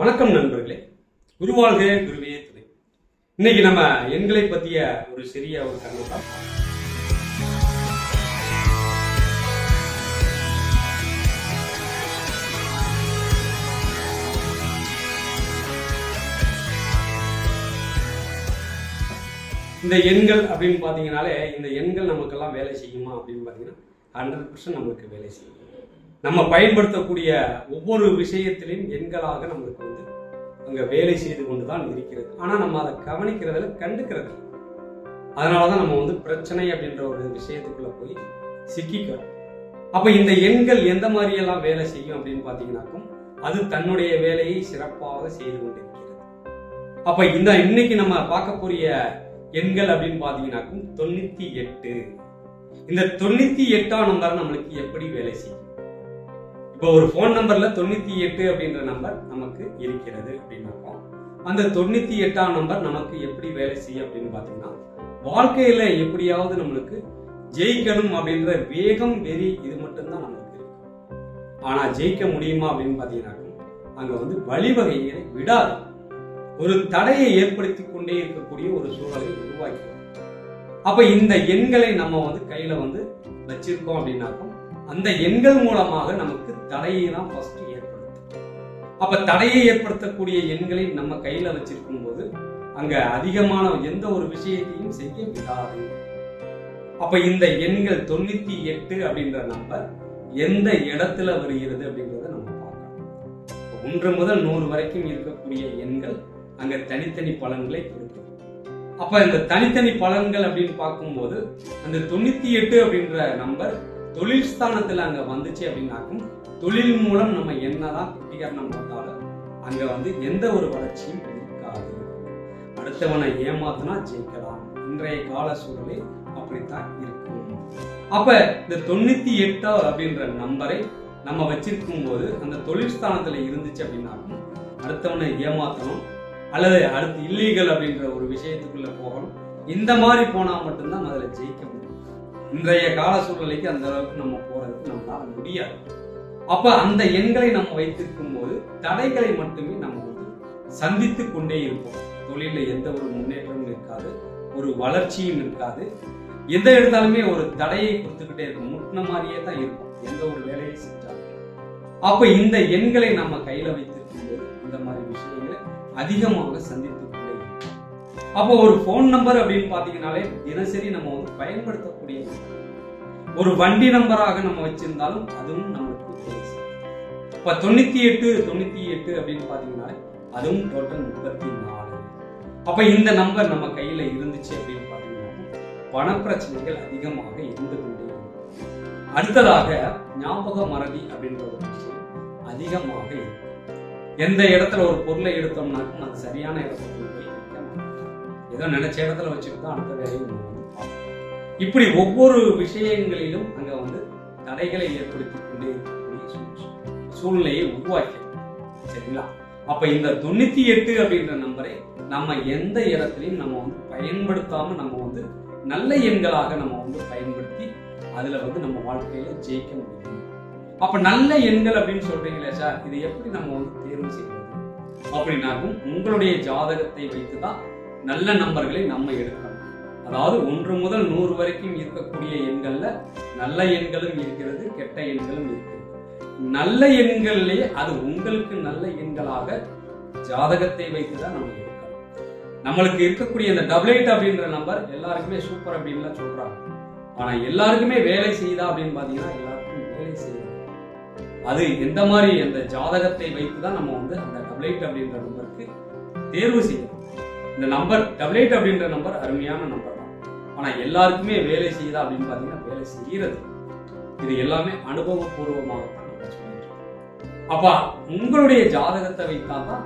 வணக்கம் நண்பர்களே. குருவாழ்க குருவே துணை. இன்னைக்கு நம்ம எண்களை பத்திய ஒரு சிறிய ஒரு கண்ணோட்டம் இந்த எண்கள் அப்படின்னு பார்த்தீங்கனாலே இந்த எண்கள் நமக்கெல்லாம் வேலை செய்யுமா அப்படின்னு பார்த்தீங்கன்னா ஹண்ட்ரட் பர்சன்ட் நம்மளுக்கு வேலை செய்யும். நம்ம பயன்படுத்தக்கூடிய ஒவ்வொரு விஷயத்திலையும் எண்களாக நம்மளுக்கு வந்து அங்கே வேலை செய்து கொண்டு தான் இருக்கிறது. ஆனால் நம்ம அதை கவனிக்கிறதுல கண்டுக்கிறது அதனால தான் நம்ம வந்து பிரச்சனை அப்படின்ற ஒரு விஷயத்துக்குள்ள போய் சிக்கிக்கிறோம். அப்போ இந்த எண்கள் எந்த மாதிரியெல்லாம் வேலை செய்யும் அப்படின்னு பார்த்தீங்கன்னாக்கும் அது தன்னுடைய வேலையை சிறப்பாக செய்து கொண்டிருக்கிறது. அப்போ இந்த இன்னைக்கு நம்ம பார்க்கக்கூடிய எண்கள் அப்படின்னு பார்த்தீங்கன்னாக்கும் தொண்ணூற்றி எட்டு. இந்த தொண்ணூற்றி எட்டாம் நம்பர் நம்மளுக்கு எப்படி வேலை செய்யும்? இப்போ ஒரு ஃபோன் நம்பர்ல தொண்ணூத்தி எட்டு அப்படின்ற நம்பர் நமக்கு இருக்கிறது அப்படின்னாக்கோம் அந்த தொண்ணூத்தி எட்டாம் நம்பர் நமக்கு எப்படி வேலை செய்யும் அப்படின்னு பார்த்தீங்கன்னா வாழ்க்கையில எப்படியாவது நம்மளுக்கு ஜெயிக்கணும் அப்படின்ற வேகம் வெறி இது மட்டும்தான் நமக்கு இருக்கு. ஆனா ஜெயிக்க முடியுமா அப்படின்னு பார்த்தீங்கன்னாக்கும் அங்க வந்து வழிவகைகளை விடாது. ஒரு தடையை ஏற்படுத்தி கொண்டே இருக்கக்கூடிய ஒரு சூழலை உருவாக்கிறோம் அப்ப இந்த எண்களை நம்ம வந்து கையில வந்து வச்சிருக்கோம் அப்படின்னாக்கும் அந்த எண்கள் மூலமாக நமக்கு தடையை தான் ஃபர்ஸ்ட் ஏற்படுத்தும். அப்ப தடையை ஏற்படுத்தக்கூடிய எண்களை நம்ம கையில வச்சிருக்கும் போது அங்க அதிகமான எந்த ஒரு விஷயத்தையும் செய்ய விடாது. அப்ப இந்த எண்கள் தொண்ணூத்தி எட்டு அப்படின்ற நம்பர் எந்த இடத்துல வருகிறது அப்படின்றத நம்ம பார்க்கலாம் ஒன்று முதல் நூறு வரைக்கும் இருக்கக்கூடிய எண்கள் அங்க தனித்தனி பலன்களை கொடுக்கும். அப்ப இந்த தனித்தனி பலன்கள் அப்படின்னு பார்க்கும்போது அந்த தொண்ணூத்தி எட்டு அப்படின்ற நம்பர் தொழில் ஸ்தானத்தில் அங்க வந்துச்சு அப்படின்னாக்கும் தொழில் மூலம் நம்ம என்னதான் குட்டிகரணம் பார்த்தாலும் அங்க வந்து எந்த ஒரு வளர்ச்சியும் இருக்காது. அடுத்தவனை ஏமாத்தினா ஜெயிக்கலாம். இன்றைய கால சூழலில் அப்படித்தான் இருக்கும். அப்ப இந்த தொண்ணூத்தி எட்டு அப்படின்ற நம்பரை நம்ம வச்சிருக்கும் போது அந்த தொழில் ஸ்தானத்துல இருந்துச்சு அப்படின்னாக்கும் அடுத்தவனை ஏமாத்தணும் அல்லது அடுத்து இல்லீகல் அப்படின்ற ஒரு விஷயத்துக்குள்ள போகணும். இந்த மாதிரி போனா மட்டும்தான் அதுல ஜெயிக்க முடியும். இன்றைய கால சூழ்நிலைக்கு அந்த அளவுக்கு நம்ம போறதுக்கு நம்மளால முடியாது. அப்ப அந்த எண்களை நம்ம வைத்திருக்கும் போது தடைகளை மட்டுமே நம்ம வந்து சந்தித்து கொண்டே இருப்போம். தொழில எந்த ஒரு முன்னேற்றமும் இருக்காது ஒரு வளர்ச்சியும் இருக்காது. எந்த எடுத்தாலுமே ஒரு தடையை கொடுத்துக்கிட்டே இருக்கும் முட்டின மாதிரியே தான் இருக்கும் எந்த ஒரு வேலையை செஞ்சாலும். அப்ப இந்த எண்களை நம்ம கையில வைத்திருக்கும் போது இந்த மாதிரி விஷயங்களை அதிகமாக சந்தித்து அப்போ ஒரு ஃபோன் நம்பர் அப்படின்னு பாத்தீங்கன்னாலே தினசரி நம்ம வந்து பயன்படுத்தக்கூடிய ஒரு வண்டி நம்பராக நம்ம வச்சிருந்தாலும் அதுவும் நம்மளுக்கு தெரியும். இப்ப தொண்ணூத்தி எட்டு தொண்ணூத்தி எட்டு அப்படின்னு பாத்தீங்கன்னா அதுவும் டோட்டல் முப்பத்தி நாலு அப்ப இந்த நம்பர் நம்ம கையில இருந்துச்சு அப்படின்னு பாத்தீங்கன்னா பணப்பிரச்சனைகள் அதிகமாக இருந்து கொண்டே அடுத்ததாக ஞாபக மறதி அப்படின்ற ஒரு விஷயம் அதிகமாக இருக்கும். எந்த இடத்துல ஒரு பொருளை எடுத்தோம்னாக்கும் அது சரியான இடத்துல போய் ஏதோ நினைச்ச இடத்துல வச்சுட்டு தான் அடுத்த வேலையும் இப்படி ஒவ்வொரு விஷயங்களிலும் அங்க வந்து தடைகளை ஏற்படுத்தி கொண்டே இருக்கக்கூடிய சூழ்நிலையை உருவாக்கி சரிங்களா? அப்ப இந்த தொண்ணூத்தி எட்டு அப்படின்ற நம்பரை நம்ம எந்த இடத்துலையும் நம்ம வந்து பயன்படுத்தாம நம்ம வந்து நல்ல எண்களாக நம்ம வந்து பயன்படுத்தி அதுல வந்து நம்ம வாழ்க்கையில ஜெயிக்க முடியும். அப்ப நல்ல எண்கள் அப்படின்னு சொல்றீங்களே சார் இது எப்படி நம்ம வந்து தேர்வு செய்வது? அப்படின்னாக்கும் உங்களுடைய ஜாதகத்தை வைத்துதான் நல்ல நம்பர்களை நம்ம எடுக்கணும். அதாவது ஒன்று முதல் நூறு வரைக்கும் இருக்கக்கூடிய எண்கள்ல நல்ல எண்களும் இருக்கிறது கெட்ட எண்களும் இருக்கிறது. நல்ல எண்கள்லயே அது உங்களுக்கு நல்ல எண்களாக ஜாதகத்தை வைத்துதான் நம்ம எடுக்கணும். நம்மளுக்கு இருக்கக்கூடிய இந்த டபுள் எயிட் அப்படின்ற நம்பர் எல்லாருக்குமே சூப்பர் அப்படின்லாம் சொல்றாங்க. ஆனா எல்லாருக்குமே வேலை செய்யுதா அப்படின்னு பாத்தீங்கன்னா எல்லாருக்கும் வேலை செய்யுது. அது எந்த மாதிரி அந்த ஜாதகத்தை வைத்து தான் நம்ம வந்து அந்த டபுள் எயிட் அப்படின்ற நம்பருக்கு தேர்வு செய்யணும். இந்த நம்பர் டபுள் எயிட் அப்படின்ற நம்பர் அருமையான நம்பர் தான். ஆனா எல்லாருக்குமே வேலை செய்யுதா அப்படின்னு பாத்தீங்கன்னா வேலை செய்யறது இது எல்லாமே அனுபவபூர்வமாக அப்பா உங்களுடைய ஜாதகத்தை வைத்தா தான்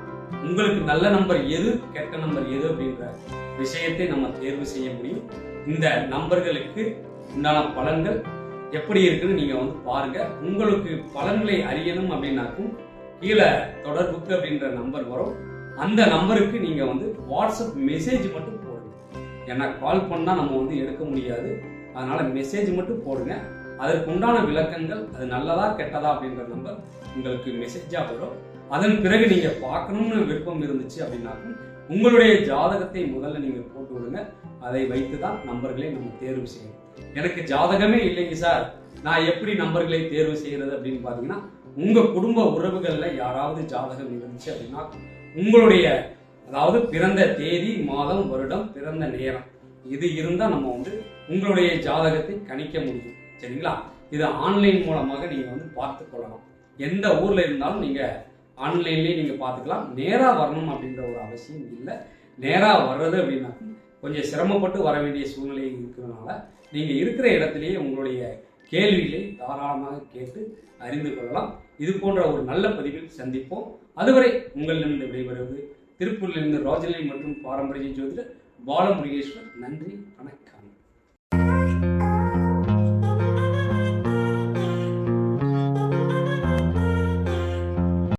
உங்களுக்கு நல்ல நம்பர் எது கெட்ட நம்பர் எது அப்படின்ற விஷயத்தை நம்ம தேர்வு செய்ய முடியும். இந்த நம்பர்களுக்கு உண்டான பலன்கள் எப்படி இருக்குன்னு நீங்க வந்து பாருங்க. உங்களுக்கு பலன்களை அறியணும் அப்படின்னாக்கும் கீழே தொடர்புக்கு அப்படின்ற நம்பர் வரும். அந்த நம்பருக்கு நீங்கள் வந்து வாட்ஸ்அப் மெசேஜ் மட்டும் போடுங்க. ஏன்னா கால் பண்ணா நம்ம வந்து எடுக்க முடியாது. அதனால மெசேஜ் மட்டும் போடுங்க. அதற்கு உண்டான விளக்கங்கள் அது நல்லதா கெட்டதா அப்படின்ற நம்பர் உங்களுக்கு மெசேஜாக வரும். அதன் பிறகு நீங்கள் பார்க்கணும்னு விருப்பம் இருந்துச்சு அப்படின்னாக்கும் உங்களுடைய ஜாதகத்தை முதல்ல நீங்கள் போட்டு விடுங்க. அதை வைத்து தான் நம்பர்களை நம்ம தேர்வு செய்யணும். எனக்கு ஜாதகமே இல்லைங்க சார். நான் எப்படி நம்பர்களை தேர்வு செய்கிறது அப்படின்னு பார்த்தீங்கன்னா உங்கள் குடும்ப உறவுகளில் யாராவது ஜாதகம் இருந்துச்சு அப்படின்னா உங்களுடைய அதாவது பிறந்த தேதி மாதம் வருடம் பிறந்த நேரம். இது இருந்தால் நம்ம வந்து உங்களுடைய ஜாதகத்தை கணிக்க முடியும். சரிங்களா? இது ஆன்லைன் மூலமாக நீங்கள் வந்து பார்த்து கொள்ளலாம். எந்த ஊரில் இருந்தாலும் நீங்கள் ஆன்லைன்லேயே நீங்கள் பார்த்துக்கலாம். நேராக வரணும் அப்படின்ற ஒரு அவசியம் இல்லை. நேராக வர்றது அப்படின்னா கொஞ்சம் சிரமப்பட்டு வர வேண்டிய சூழ்நிலை இருக்கிறதுனால நீங்கள் இருக்கிற இடத்துலையே உங்களுடைய கேள்விகளை தாராளமாக கேட்டு அறிந்து கொள்ளலாம். இது போன்ற ஒரு நல்ல பதிவில் சந்திப்போம். அதுவரை உங்களிடமிருந்து விடைபெறுவது திருப்பூரிலிருந்து ராஜநிலை மற்றும் பாரம்பரிய ஜோதிடர் பாலமுருகேஸ்வர். நன்றி வணக்கம்.